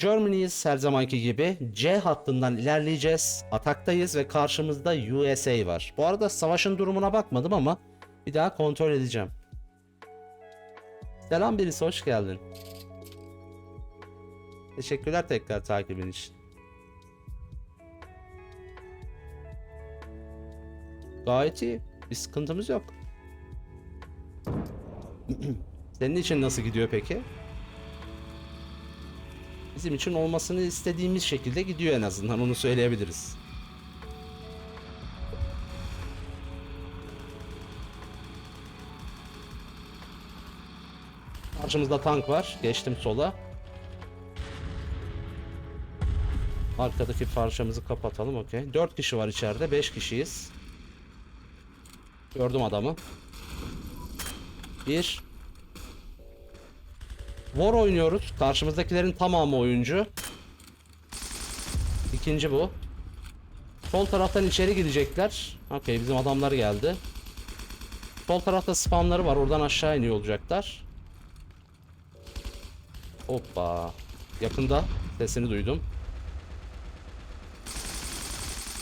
Germany'yiz her zamanki gibi. C hattından ilerleyeceğiz. Ataktayız ve karşımızda USA var. Bu arada savaşın durumuna bakmadım ama bir daha kontrol edeceğim. Selam birisi hoş geldin. Teşekkürler tekrar takibin için. Gayet iyi. Bir sıkıntımız yok. Senin için nasıl gidiyor peki? Bizim için olmasını istediğimiz şekilde gidiyor en azından onu söyleyebiliriz. Karşımızda tank var. Geçtim sola. Arkadaki parçamızı kapatalım okey. 4 kişi var içeride. 5 kişiyiz. Gördüm adamı. 1 War oynuyoruz. Karşımızdakilerin tamamı oyuncu. İkinci bu. Sol taraftan içeri girecekler. Okey bizim adamlar geldi. Sol tarafta spamları var. Oradan aşağı iniyor olacaklar. Hoppa. Yakında sesini duydum.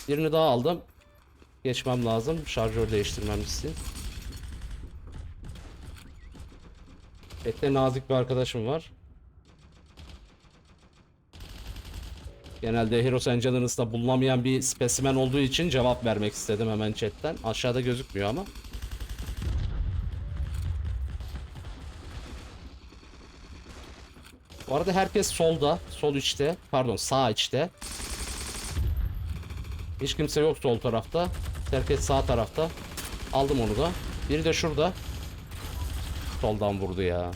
Birini daha aldım. Geçmem lazım. Şarjör değiştirmem için. Ette nazik bir arkadaşım var. Genelde Heroes and Generars'ta bulunamayan bir spesimen olduğu için cevap vermek istedim hemen chatten. Aşağıda gözükmüyor ama. Bu arada herkes solda, sol içte, pardon sağ içte. Hiç kimse yok sol tarafta. Herkes sağ tarafta. Aldım onu da. Biri de şurada. Soldan vurdu ya.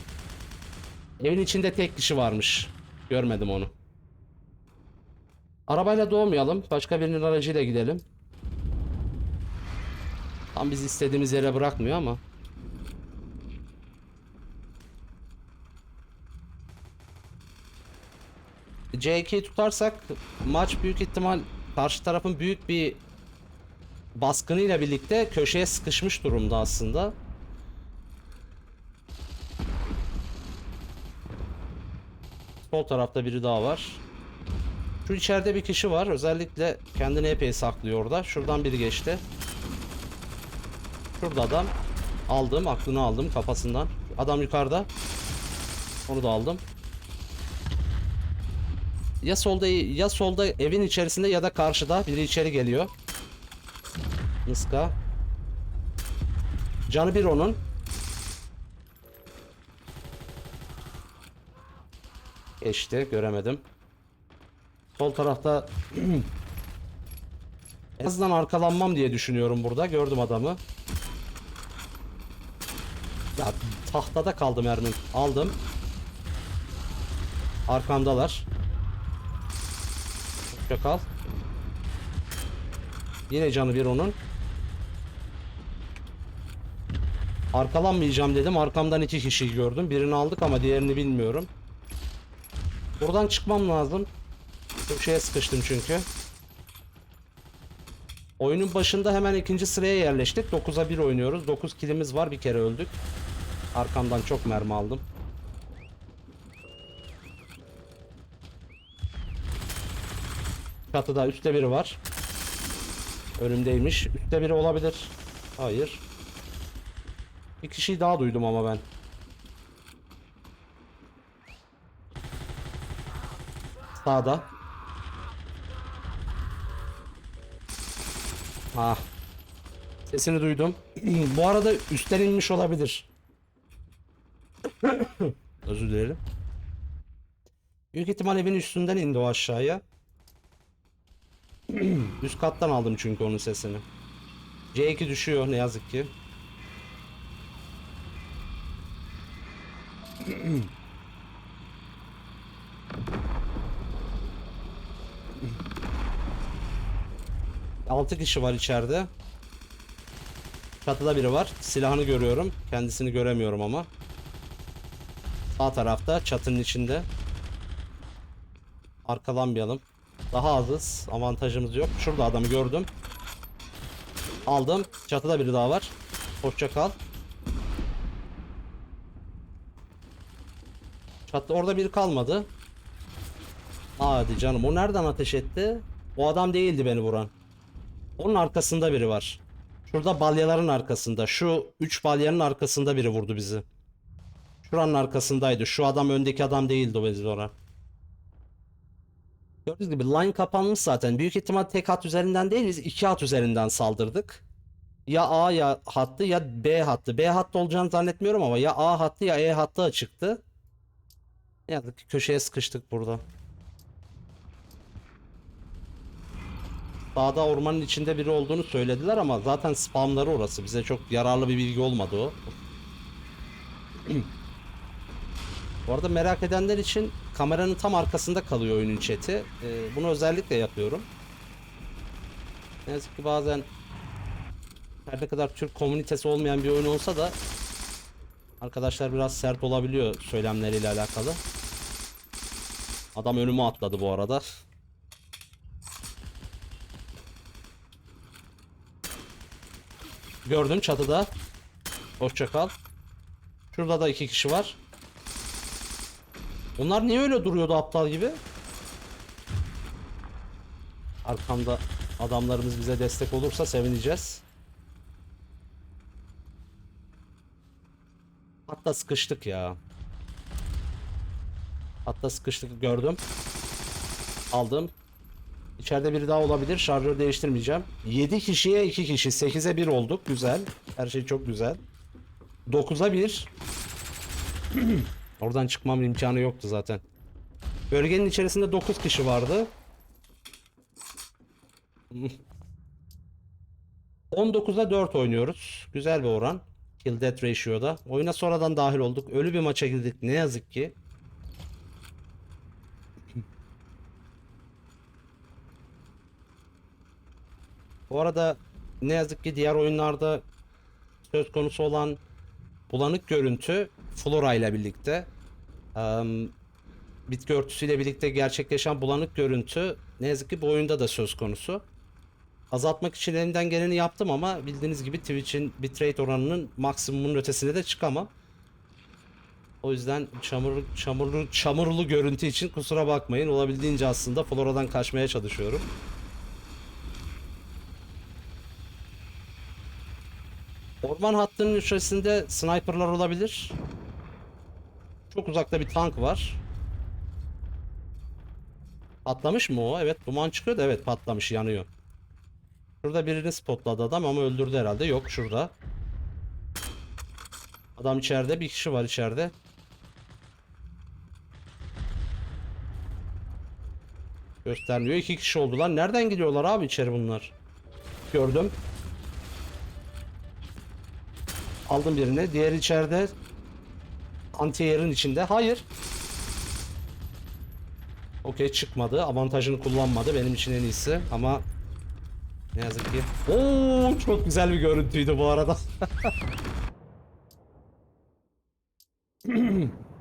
Evin içinde tek kişi varmış. Görmedim onu. Arabayla doğmayalım. Başka birinin aracıyla gidelim. Tam biz istediğimiz yere bırakmıyor ama. C2'yi tutarsak maç büyük ihtimal karşı tarafın büyük bir baskınıyla birlikte köşeye sıkışmış durumda aslında. Sol tarafta biri daha var. Şu içeride bir kişi var. Özellikle kendini epey saklıyor orada. Şuradan biri geçti. Şurada adam. Aldım. Aklını aldım kafasından. Adam yukarıda. Onu da aldım. Ya solda ya solda evin içerisinde ya da karşıda biri içeri geliyor. Mıska. Canı bir onun. Geçti göremedim. Sol tarafta en azından arkalanmam diye düşünüyorum burada. Gördüm adamı. Ya tahtada kaldı mermim. Aldım. Arkamdalar. Hoşça kal. Yine canı bir onun. Arkalanmayacağım dedim. Arkamdan iki kişiyi gördüm. Birini aldık ama diğerini bilmiyorum. Buradan çıkmam lazım. Köşeye sıkıştım çünkü. Oyunun başında hemen ikinci sıraya yerleştik. 9'a 1 oynuyoruz. 9 kilimiz var. Bir kere öldük. Arkamdan çok mermi aldım. Çatıda üstte biri var. Önümdeymiş. Üstte biri olabilir. Hayır. Bir kişiyi daha duydum ama ben. Sağda. Ah. Sesini duydum. Bu arada üstten inmiş olabilir. Özür dilerim. Büyük ihtimal evin üstünden indi o aşağıya. Üst kattan aldım çünkü onun sesini. C2 düşüyor ne yazık ki. Altı kişi var içeride. Çatıda biri var. Silahını görüyorum. Kendisini göremiyorum ama. Sağ tarafta çatının içinde. Arkalanmayalım. Daha azız. Avantajımız yok. Şurada adamı gördüm. Aldım. Çatıda biri daha var. Hoşça kal. Çatı orada biri kalmadı. Hadi canım o nereden ateş etti? O adam değildi beni vuran. Onun arkasında biri var. Şurada balyaların arkasında. Şu 3 balyanın arkasında biri vurdu bizi. Şuranın arkasındaydı. Şu adam öndeki adam değildi o vuran. Gördüğünüz gibi line kapanmış zaten. Büyük ihtimal tek hat üzerinden değil biz iki hat üzerinden saldırdık. Ya A ya hattı ya B hattı. B hattı olacağını zannetmiyorum ama ya A hattı ya E hattı açıktı. Ne yazık ki köşeye sıkıştık burada. Dağda ormanın içinde biri olduğunu söylediler ama zaten spamları orası. Bize çok yararlı bir bilgi olmadı o. Bu arada merak edenler için kameranın tam arkasında kalıyor oyunun chat'i. Ee, bunu özellikle yapıyorum. Ne yazık ki bazen her ne kadar Türk komünitesi olmayan bir oyun olsa da arkadaşlar biraz sert olabiliyor söylemleriyle alakalı. Adam önüme atladı bu arada. Gördüm çatıda. Hoşça kal. Şurada da iki kişi var. Onlar niye öyle duruyordu aptal gibi? Arkamda adamlarımız bize destek olursa sevineceğiz. Hatta sıkıştık ya. Hatta sıkıştık gördüm. Aldım. İçeride biri daha olabilir. Şarjör değiştirmeyeceğim. 7 kişiye 2 kişi. 8'e 1 olduk. Güzel. Her şey çok güzel. 9'a 1. Oradan çıkmam imkanı yoktu zaten. Bölgenin içerisinde 9 kişi vardı. 19'a 4 oynuyoruz. Güzel bir oran. Kill death ratio'da. Oyuna sonradan dahil olduk. Ölü bir maça girdik ne yazık ki. Bu arada ne yazık ki diğer oyunlarda söz konusu olan bulanık görüntü Flora ile birlikte em, bitki örtüsüyle birlikte gerçekleşen bulanık görüntü ne yazık ki bu oyunda da söz konusu. Azaltmak için elimden geleni yaptım ama bildiğiniz gibi Twitch'in bitrate oranının maksimumun ötesine de çıkamam. O yüzden çamur, çamurlu, çamurlu görüntü için kusura bakmayın. Olabildiğince aslında Flora'dan kaçmaya çalışıyorum. Orman hattının içerisinde sniperlar olabilir. Çok uzakta bir tank var. Patlamış mı o? Evet duman çıkıyor da evet patlamış yanıyor. Şurada birini spotladı adam ama öldürdü herhalde. Yok şurada. Adam içeride bir kişi var içeride. Göstermiyor. iki kişi oldular. Nereden gidiyorlar abi içeri bunlar? Gördüm. Aldım birini. Diğeri içeride. Anti-air'in içinde. Hayır. Okey çıkmadı. Avantajını kullanmadı. Benim için en iyisi. Ama ne yazık ki. Oo çok güzel bir görüntüydü bu arada.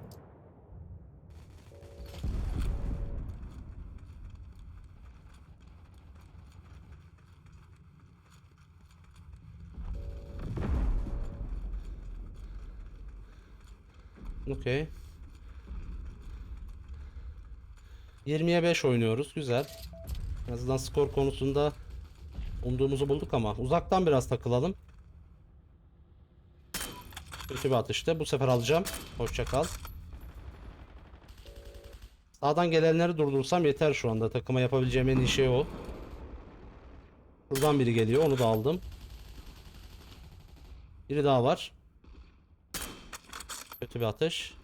Okey. 20'ye 5 oynuyoruz. Güzel. En azından skor konusunda umduğumuzu bulduk ama uzaktan biraz takılalım. Kötü bir atıştı. Bu sefer alacağım. Hoşça kal. Sağdan gelenleri durdursam yeter şu anda. Takıma yapabileceğim en iyi şey o. Buradan biri geliyor. Onu da aldım. Biri daha var. Kötü bir atış.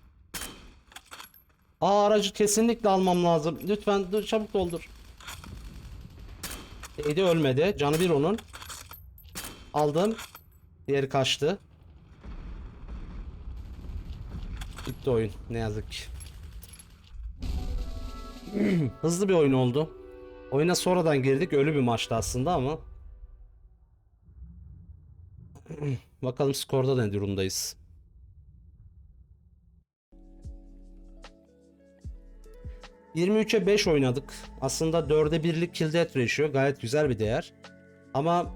Aa aracı kesinlikle almam lazım. Lütfen dur çabuk doldur. Değdi ölmedi. Canı bir onun. Aldım. Diğeri kaçtı. Bitti oyun. Ne yazık ki. Hızlı bir oyun oldu. Oyuna sonradan girdik. Ölü bir maçtı aslında ama. Bakalım skorda ne durumdayız. ...23'e 5 oynadık. Aslında 4'e 1'lik kill death ratio gayet güzel bir değer. Ama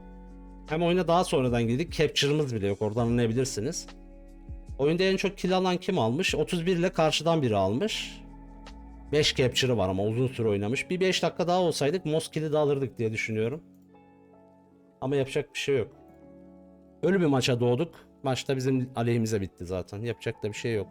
hem oyuna daha sonradan girdik. Capture'ımız bile yok. Oradan anlayabilirsiniz. Oyunda en çok kill alan kim almış? 31 ile karşıdan biri almış. 5 capture'ı var ama uzun süre oynamış. Bir 5 dakika daha olsaydık Moskil'i de alırdık diye düşünüyorum. Ama yapacak bir şey yok. Ölü bir maça doğduk. Maçta bizim aleyhimize bitti zaten. Yapacak da bir şey yok.